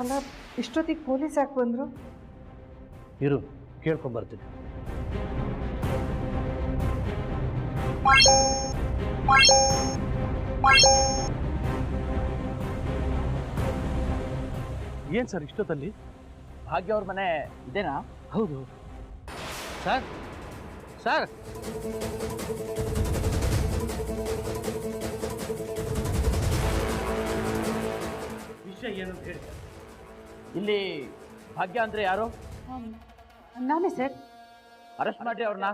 ಅಲ್ಲ ಇಷ್ಟೊತ್ತಿಗೆ ಪೊಲೀಸ್ ಯಾಕೆ ಬಂದರು? ಇರು ಕೇಳ್ಕೊಂಬರ್ತೀನಿ ಏನು ಸರ್ ಇಷ್ಟೊತ್ತಲ್ಲಿ? ಭಾಗ್ಯ ಅವ್ರ ಮನೆ ಇದೇನಾ? ಹೌದು ಸರ್ ಸರ್. ವಿಷಯ ಏನು ಅಂತ ಹೇಳಿ ಇಲ್ಲಿ ಭಾಗ್ಯ ಅಂದ್ರೆ ಯಾರು? ನಾನೇ ಸರ್. ಅರೆಸ್ಟ್ ಮಾಡಿ ಅವ್ರನ್ನ.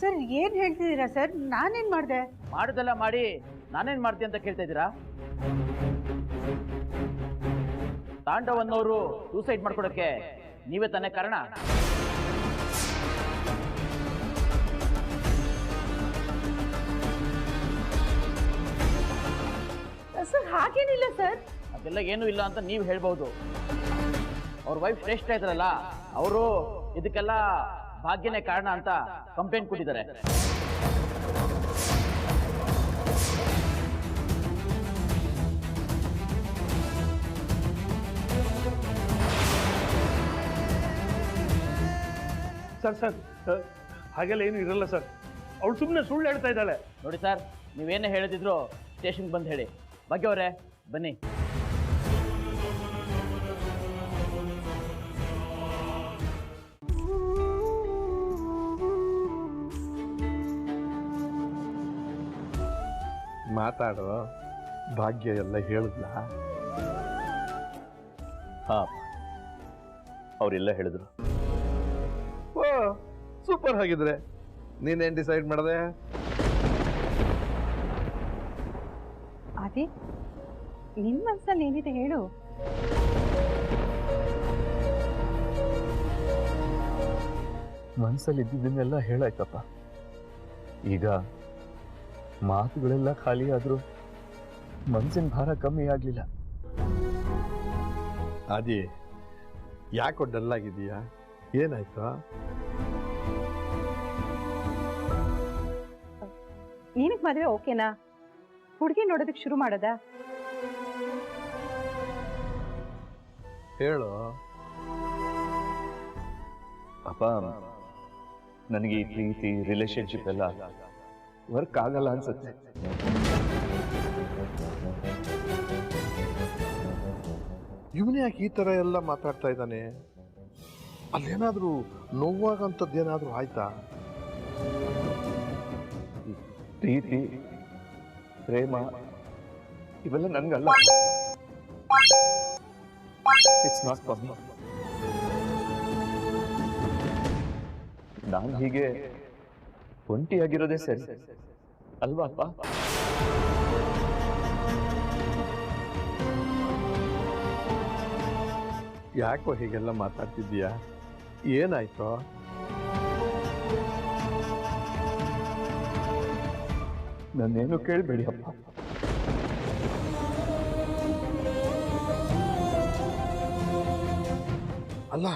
ಸರ್ ಏನು ಹೇಳ್ತಿದ್ದೀರಾ ಸರ್? ನಾನೇನ್ ಮಾಡಿದೆ? ಮಾಡುದಲ್ಲ ಮಾಡಿ ನಾನೇನ್ ಮಾಡ್ತೀನಿ ಅಂತ ಕೇಳ್ತಾ ಇದ್ದೀರಾ? ತಾಂಡವನ್ನವರು ಸೂಸೈಡ್ ಮಾಡ್ಕೊಡಕ್ಕೆ ನೀವೇ ತಾನೇ ಕಾರಣ? ಸರ್ ಹಾಗೇನಿಲ್ಲ ಸರ್. ಅದೆಲ್ಲ ಏನೂ ಇಲ್ಲ ಅಂತ ನೀವು ಹೇಳ್ಬಹುದು ಅವ್ರ ವೈಫ್ ಶ್ರೇಷ್ಠ ಇದ್ರಲ್ಲ ಅವರು ಇದಕ್ಕೆಲ್ಲ ಭಾಗ್ಯನೇ ಕಾರಣ ಅಂತ ಕಂಪ್ಲೇಂಟ್ ಕೊಟ್ಟಿದ್ದಾರೆ. ಸರ್ ಸರ್ ಹಾಗೆಲ್ಲ ಏನು ಇರಲ್ಲ ಸರ್. ಅವಳು ಸುಮ್ಮನೆ ಸುಳ್ಳು ಹೇಳ್ತಾ ಇದ್ದಾಳೆ. ನೋಡಿ ಸರ್ ನೀವೇನೇ ಹೇಳಿದ್ರು ಸ್ಟೇಷನ್ಗೆ ಬಂದು ಹೇಳಿ. ಭಾಗ್ಯ ಅವರೇ ಬನ್ನಿ. ಮಾತಾಡೋ ಭಾಗ್ಯ ಎಲ್ಲ ಹೇಳಿದ್ಲ? ಹಾ ಅವರೆಲ್ಲ ಹೇಳಿದ್ರು. ಸೂಪರ್ ಹಾಗಿದ್ರೆ ನೀನೇನ್ ಡಿಸೈಡ್ ಮಾಡಿದೆ? ಅದೇ ನಿನ್ನ ಮನ್ಸಲ್ಲಿ ಏನಿದೆ ಹೇಳು. ಮನ್ಸಲ್ಲಿ ಇದ್ದಿದ್ದನ್ನೆಲ್ಲ ಹೇಳಾಯ್ತಪ್ಪ. ಈಗ ಮಾತುಗಳೆಲ್ಲ ಖಾಲಿ ಆದ್ರೂ ಮನ್ಸಿನ ಭಾರ ಕಮ್ಮಿ ಆಗ್ಲಿಲ್ಲ. ಅದೇ ಯಾಕೋ ಡಲ್ ಆಗಿದೀಯಾ ಏನಾಯ್ತು? ನಿನಗೆ ಮದುವೆ ಓಕೆನಾ? ಹುಡುಗಿ ನೋಡೋದಕ್ಕೆ ಶುರು ಮಾಡೋದಾ? ಹೇಳು. ಅಪ್ಪ ನನಗೆ ಈ ಪ್ರೀತಿ ರಿಲೇಶನ್ಶಿಪ್ ಎಲ್ಲ ವರ್ಕ್ ಆಗಲ್ಲ ಅನ್ಸುತ್ತೆ. ಇವನೇ ಯಾಕೆ ಈ ಥರ ಎಲ್ಲ ಮಾತಾಡ್ತಾ ಇದ್ದಾನೆ? ಅಲ್ಲೇನಾದರೂ ನೋವಾಗಂಥದ್ದೇನಾದರೂ ಆಯ್ತಾ? ಪ್ರೀತಿ, ಪ್ರೇಮ, ಇವೆಲ್ಲ ನನಗಲ್ಲ. ಇಟ್ಸ್ ನಾಟ್ ಮೀ ನಾನು ಹೀಗೆ ಒಂಟಿಯಾಗಿರೋದೇ ಸರಿ. ಅಲ್ವಾ ಅಪ್ಪ? ಯಾಕೋ ಹೀಗೆಲ್ಲ ಮಾತಾಡ್ತಿದ್ದೀಯಾ? ಏನಾಯ್ತು? ನನ್ನೇನು ಕೇಳಬೇಡಿ ಅಪ್ಪ ಅಲ್ಲ,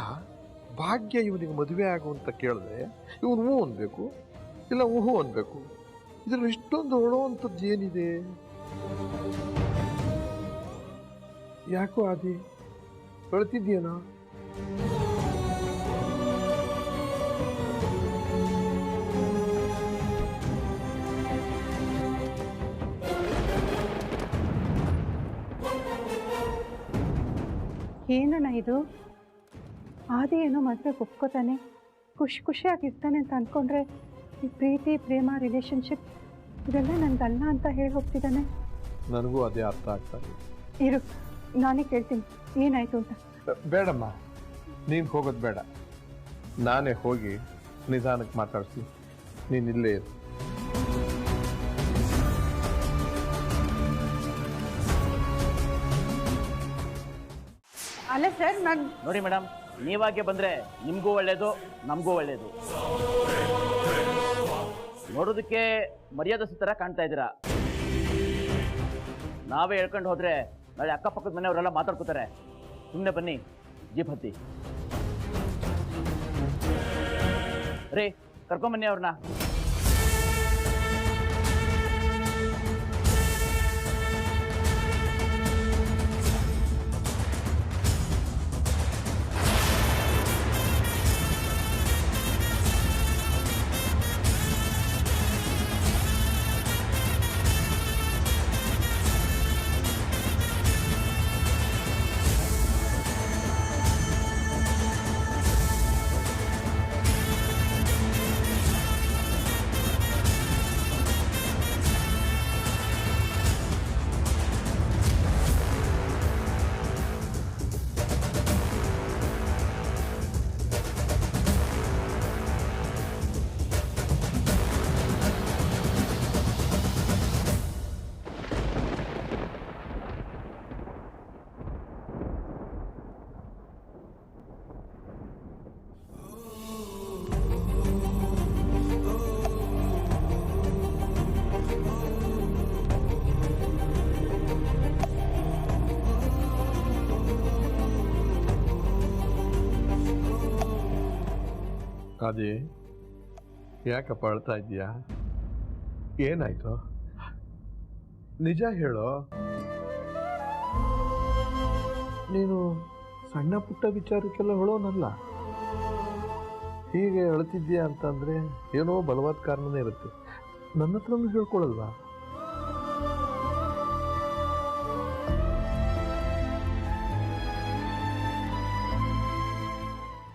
ಭಾಗ್ಯ ಇವನಿಗೆ ಮದುವೆ ಆಗು ಅಂತ ಕೇಳಿದ್ರೆ ಇವನು ಹೂ ಅನ್ಬೇಕು, ಇಲ್ಲ ಊಹು ಅನ್ಬೇಕು. ಇದ್ರಲ್ಲಿ ಇಷ್ಟೊಂದು ಹೊಳೋವಂಥದ್ದು ಏನಿದೆ? ಯಾಕೋ ಆದಿ? ಹೇಳ್ತಿದ್ಯೇನೋ ಏನಣ್ಣ ಇದು? ಆದಿ ಏನೋ ಮದುವೆ ಒಪ್ಕೋತಾನೆ. ಖುಷಿ ಖುಷಿಯಾಗಿರ್ತಾನೆ ಅಂತ ಅಂದ್ಕೊಂಡ್ರೆ ಈ ಪ್ರೀತಿ ಪ್ರೇಮ ರಿಲೇಶನ್ಶಿಪ್ ಇದೆಲ್ಲ ನನಗಲ್ಲ ಅಂತ ಹೇಳಿ ಹೋಗ್ತಿದ್ದಾನೆ. ನನಗೂ ಅದೇ ಅರ್ಥ ಆಗ್ತಾ ಇದೆ. ಇರು ನಾನೇ ಕೇಳ್ತೀನಿ. ಏನಾಯ್ತು ಅಂತ? ಬೇಡಮ್ಮ ನೀನು ಹೋಗೋದು ಬೇಡ. ನಾನೇ ಹೋಗಿ ನಿಧಾನಕ್ಕೆ ಮಾತಾಡ್ತೀನಿ. ನೀನು ಇಲ್ಲೇ ಇರು. ಅಲ್ಲ ಸರ್, ನಾನು ನೋಡಿ ಮೇಡಮ್, ನೀವಾಗೆ ಬಂದ್ರೆ ನಿಮಗೂ ಒಳ್ಳೇದು, ನಮಗೂ ಒಳ್ಳೇದು. ನೋಡೋದಕ್ಕೆ ಮರ್ಯಾದಸ್ ಥರ ಕಾಣ್ತಾ ಇದ್ದೀರಾ? ನಾವೇ ಹೇಳ್ಕೊಂಡು ಹೋದ್ರೆ ನಾಳೆ ಅಕ್ಕಪಕ್ಕದ ಮನೆಯವರೆಲ್ಲ ಮಾತಾಡ್ಕೋತಾರೆ. ಸುಮ್ಮನೆ ಬನ್ನಿ, ಜೀಪ್ ಹತ್ತಿ. ರೀ ಕರ್ಕೊಂಬನ್ನಿ ಅವ್ರನ್ನ. ಅದೇ ಯಾಕಪ್ಪ ಅಳ್ತಾ ಇದೀಯಾ ಏನಾಯ್ತು? ನಿಜ ಹೇಳೋ? ನೀನು ಸಣ್ಣ ಪುಟ್ಟ ವಿಚಾರಕ್ಕೆಲ್ಲ ಹೇಳೋನಲ್ಲ ಹೀಗೆ ಅಳ್ತಿದ್ಯಾ ಅಂತಂದ್ರೆ ಏನೋ ಬಲವಾದ ಕಾರಣನೇ ಇರುತ್ತೆ. ನನ್ನ ಹತ್ರನೂ ಹೇಳ್ಕೊಳಲ್ವಾ?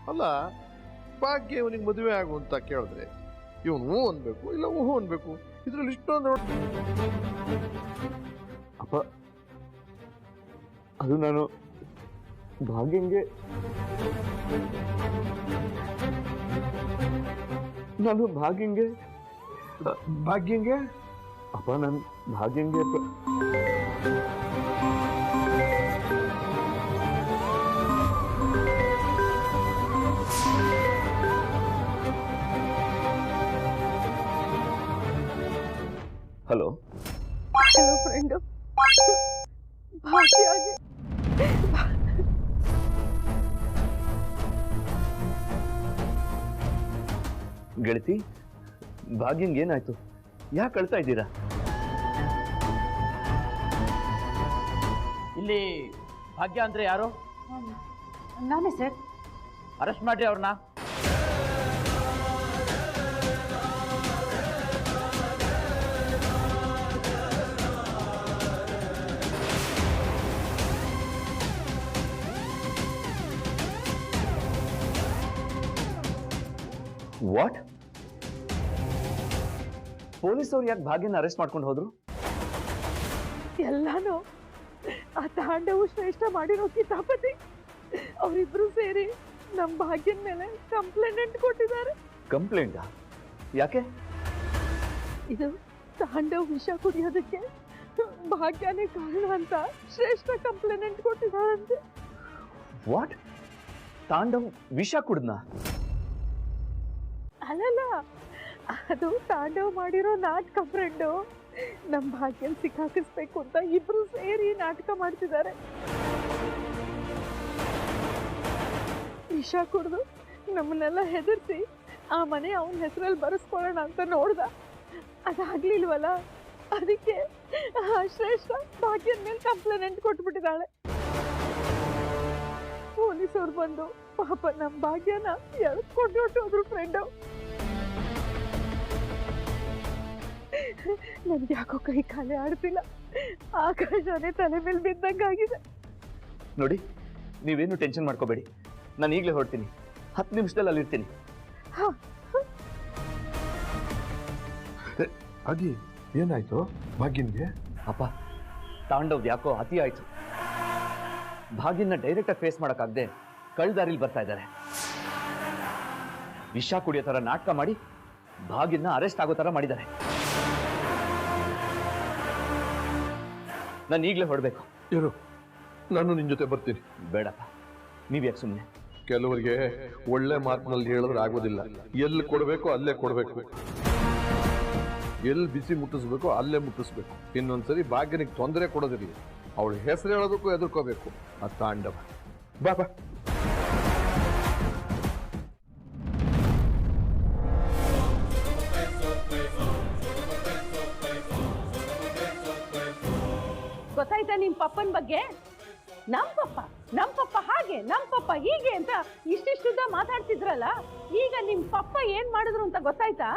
ಅಲ್ಲ ಭಾಗ್ಯ ಇವನಿಗೆ ಮದುವೆ ಆಗು ಅಂತ ಕೇಳಿದ್ರೆ ಇವನು ಹ್ಞೂ ಅನ್ಬೇಕು ಇಲ್ಲ ಹ್ಞೂ ಅನ್ಬೇಕು ಇದ್ರಲ್ಲಿ ಇಷ್ಟೊಂದು ಅಪ್ಪ ಅದು ನಾನು ಭಾಗ್ಯಂಗೆ ನಾನು ಭಾಗ್ಯಂಗೆ ಭಾಗ್ಯಂಗೆ? ಅಪ್ಪ ನಾನು ಭಾಗ್ಯಂಗೆ ಹಲೋ? ಹಲೋ ಫ್ರೆಂಡು ಭಾಗ್ಯಾಗಿ ಗೆಳತಿ ಭಾಗ್ಯಂಗೆ ಏನಾಯ್ತು? ಯಾಕೆ ಅಳ್ತಾ ಇದ್ದೀರಾ? ಇಲ್ಲಿ ಭಾಗ್ಯ ಅಂದ್ರೆ ಯಾರು? ನಾನೇ ಸರ್. ಅರೆಸ್ಟ್ ಮಾಡ್ರಿ ಅವ್ರನ್ನ. ವಾಟ್ ಪೊಲೀಸವ್ರು ಯಾಕೆ ಭಾಗ್ಯನ ಅರೆಸ್ಟ್ ಮಾಡ್ಕೊಂಡು ಹೋದ್ರು? ಎಲ್ಲಾನು ಆ ತಾಂಡವು ಶ್ರೇಷ್ಠ ಮಾಡಿರೋ ಕಿತಾಪತಿ ಅವರಿಬ್ರು ಸೇರಿ ನಮ್ಮ ಭಾಗ್ಯನ ಮೇಲೆ ಕಂಪ್ಲೇಂಟ್ ಕೊಟ್ಟಿದ್ದಾರೆ. ಕಂಪ್ಲೇಂಟಾ? ಯಾಕೆ? ಇದು ತಾಂಡವ್ ವಿಷ ಕುಡಿಯೋದಕ್ಕೆ ಭಾಗ್ಯನೇ ಕಾರಣ ಅಂತ ಶ್ರೇಷ್ಠ ಕಂಪ್ಲೇಂಟ್ ಕೊಟ್ಟಿದ್ದಾರಂತೆ. ವಾಟ್ ತಾಂಡವ್ ವಿಷ ಕುಡ್ದ್ನಾ? ಅಲ್ಲಲ್ಲ, ಅದು ತಾಂಡವ್ ಮಾಡಿರೋ ನಾಟಕ ಫ್ರೆಂಡು ನಮ್ಮ ಭಾಗ್ಯ ಸಿಕ್ಕಾಕಿಸ್ಬೇಕು ಅಂತ ಇಬ್ರು ಸೇರಿ ನಾಟಕ ಮಾಡ್ತಿದ್ದಾರೆ. ವಿಷ ಕುಡ್ದು ನಮ್ಮನ್ನೆಲ್ಲ ಹೆದರ್ಸಿ ಆ ಮನೆ ಅವನ ಹೆಸರಲ್ಲಿ ಬರೆಸ್ಕೊಳ್ಳೋಣ ಅಂತ ನೋಡ್ದ. ಅದಾಗ್ಲಿಲ್ವಲ್ಲ, ಅದಕ್ಕೆ ಆ ಶ್ರೇಷ್ಠ ಭಾಗ್ಯದ ಮೇಲೆ ಕಂಪ್ಲೇಂಟ್ ಕೊಟ್ಬಿಟ್ಟಿದ್ದಾಳೆ. ಪೊಲೀಸವ್ರು ಬಂದು ಪಾಪ ನಮ್ಮ ಭಾಗ್ಯನ ಎಳ್ಕೊಂಡು ಹೊಟ್ಟೋದ್ರು ಫ್ರೆಂಡು ನನ್ಗೆ ಯಾಕೋ ಕೈ ಕಾಲೇ ಆಡ್ತಿಲ್ಲ. ಆಕಾಶನೇ ತಲೆ ಮೇಲೆ ಬಿದ್ದಂಗಾಗಿದೆ. ನೋಡಿ ನೀವೇನು ಟೆನ್ಷನ್ ಮಾಡ್ಕೋಬೇಡಿ. ನಾನು ಈಗಲೇ ಹೊರಡ್ತೀನಿ. ಹತ್ತು ನಿಮಿಷದಲ್ಲಿ ಅಲ್ಲಿರ್ತೀನಿ. ಅದಿ ಏನಾಯ್ತು ಭಾಗ್ಯನ್ಗೆ? ಅಪ್ಪ ತಾಂಡವ್ ಯಾಕೋ ಅತಿ ಆಯ್ತು. ಭಾಗ್ಯನ ಡೈರೆಕ್ಟಾಗಿ ಫೇಸ್ ಮಾಡೋಕ್ಕಾಗದೆ ಕಳ್ದಾರಿಲಿ ಬರ್ತಾ ಇದ್ದಾರೆ. ವಿಷ ಕುಡಿಯೋ ಥರ ನಾಟಕ ಮಾಡಿ ಭಾಗ್ಯನ ಅರೆಸ್ಟ್ ಆಗೋ ಥರ ಮಾಡಿದ್ದಾರೆ. ನಾನು ಈಗಲೇ ಹೊಡಬೇಕು ಇರು ನಾನು ನಿನ್ನ ಜೊತೆ ಬರ್ತೀನಿ. ಬೇಡಪ್ಪ. ನೀವು ಯಾಕೆ ಸುಮ್ಮನೆ ಕೆಲವರಿಗೆ ಒಳ್ಳೆ ಮಾತಿನಲ್ಲಿ ಹೇಳಿದ್ರೆ ಆಗೋದಿಲ್ಲ. ಎಲ್ಲಿ ಕೊಡಬೇಕು ಅಲ್ಲೇ ಕೊಡಬೇಕು. ಎಲ್ಲಿ ಬಿಸಿ ಮುಟ್ಟಿಸ್ಬೇಕು ಅಲ್ಲೇ ಮುಟ್ಟಿಸ್ಬೇಕು. ಇನ್ನೊಂದ್ಸರಿ ಭಾಗ್ಯನಿಗೆ ತೊಂದರೆ ಕೊಡೋದಿರಲಿ ಅವಳ ಹೆಸರು ಹೇಳೋದಕ್ಕೂ ಎದುರ್ಕೋಬೇಕು ಆ ತಾಂಡವ. ಬಾ. ಪಪ್ಪನ ಬಗ್ಗೆ? ನಮ್ಮ ಪಪ್ಪ, ನಮ್ ಪಪ್ಪ ಹಾಗೆ, ನಮ್ ಪಪ್ಪ ಹೀಗೆ ಅಂತ ಇಷ್ಟಿಷ್ಟುದ್ದ ಮಾತಾಡ್ತಿದ್ರಲ್ಲ, ಈಗ ನಿಮ್ ಪಪ್ಪ ಏನ್ ಮಾಡಿದ್ರು ಅಂತ ಗೊತ್ತಾಯ್ತಾ?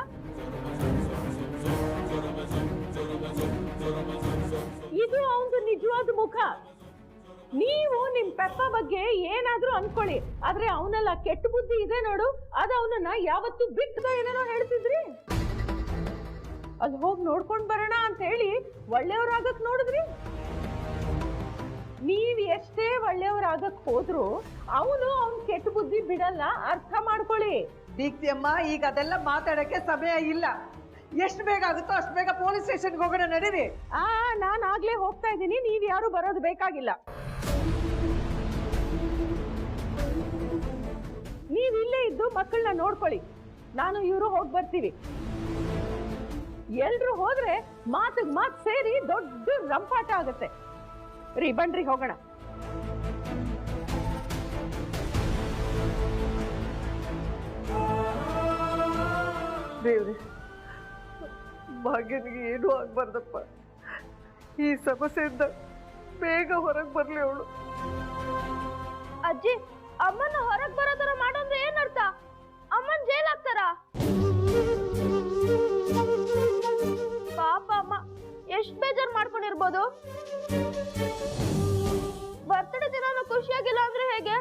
ಇದು ಅವನು ನಿಜವಾದ ಮುಖ. ನೀವು ನಿಮ್ ಪೆಪ್ಪ ಬಗ್ಗೆ ಏನಾದ್ರೂ ಅನ್ಕೊಳ್ಳಿ. ಆದ್ರೆ ಅವನೆಲ್ಲ ಕೆಟ್ಟ ಬುದ್ಧಿ ಇದೆ ನೋಡು. ಅದು ಅವನನ್ನ ಯಾವತ್ತು ಬಿಟ್ಟು ಏನೇನೋ ಹೇಳ್ತಿದ್ರಿ. ಅಲ್ಲಿ ಹೋಗಿ ನೋಡ್ಕೊಂಡ್ ಬರೋಣ ಅಂತ ಹೇಳಿ ಒಳ್ಳೆಯವ್ರಾಗಕ್ ನೋಡಿದ್ರಿ ಒಳ್ಳೆಯವ್ರಾಗಕ್ ಹೋದ್ರು ಅವನು ಅವ್ನ್ ಕೆಟ್ಟ ಬುದ್ಧಿ ಬಿಡಲ್ಲ ಅರ್ಥ ಮಾಡ್ಕೊಳ್ಳಿ. ದೀಪ್ತಿ ಅಮ್ಮ ಈಗ ಅದೆಲ್ಲ ಮಾತಾಡಕ್ಕೆ ಸಮಯ ಇಲ್ಲ. ಎಷ್ಟು ಬೇಗ ಆಗುತ್ತೋ ಅಷ್ಟು ಬೇಗ ಪೊಲೀಸ್ ಸ್ಟೇಷನ್ಗೆ ಹೋಗೋಣ ನಡೀರಿ. ಆ ನಾನು ಆಗ್ಲೇ ಹೋಗ್ತಾ ಇದ್ದೀನಿ ನೀವ್ ಯಾರು ಬರೋದು ಬೇಕಾಗಿಲ್ಲ. ನೀವ್ ಇಲ್ಲೇ ಇದ್ದು ಮಕ್ಕಳನ್ನ ನೋಡ್ಕೊಳ್ಳಿ. ನಾನು ಇವರು ಹೋಗಿ ಬರ್ತೀವಿ. ಎಲ್ರು ಹೋದ್ರೆ ಮಾತಿಗೆ ಮಾತು ಸೇರಿ ದೊಡ್ಡ ರಂಪಾಟ ಆಗುತ್ತೆ. ರೀ ಬನ್ರಿ ಹೋಗೋಣ. ದೇವ್ರಿ ಭಾಗ್ಯನಿಗೆ ಏನೂ ಆಗಬಾರ್ದಪ್ಪ. ಈ ಸಮಸ್ಯೆಯಿಂದ ಬೇಗ ಹೊರಗೆ ಬರಲಿ ಅವಳು. ಅಜ್ಜಿ, ಅಮ್ಮನ ಹೊರಗೆ ಬರೋ ಥರ ಮಾಡೋದ್ರೆ ಏನರ್ಥ? ಅಮ್ಮನ ಜೈಲ್ ಆಗ್ತಾರ ಪಾಪ ಅಮ್ಮ, ಎಷ್ಟು ಬೇಜಾರ್ ಮಾಡ್ಕೊಂಡಿರ್ಬೋದು? ಬರ್ತಡೆ ದಿನ ಖುಷಿಯಾಗಿಲ್ಲ ಅಂದ್ರೆ ಹೇಗೆ?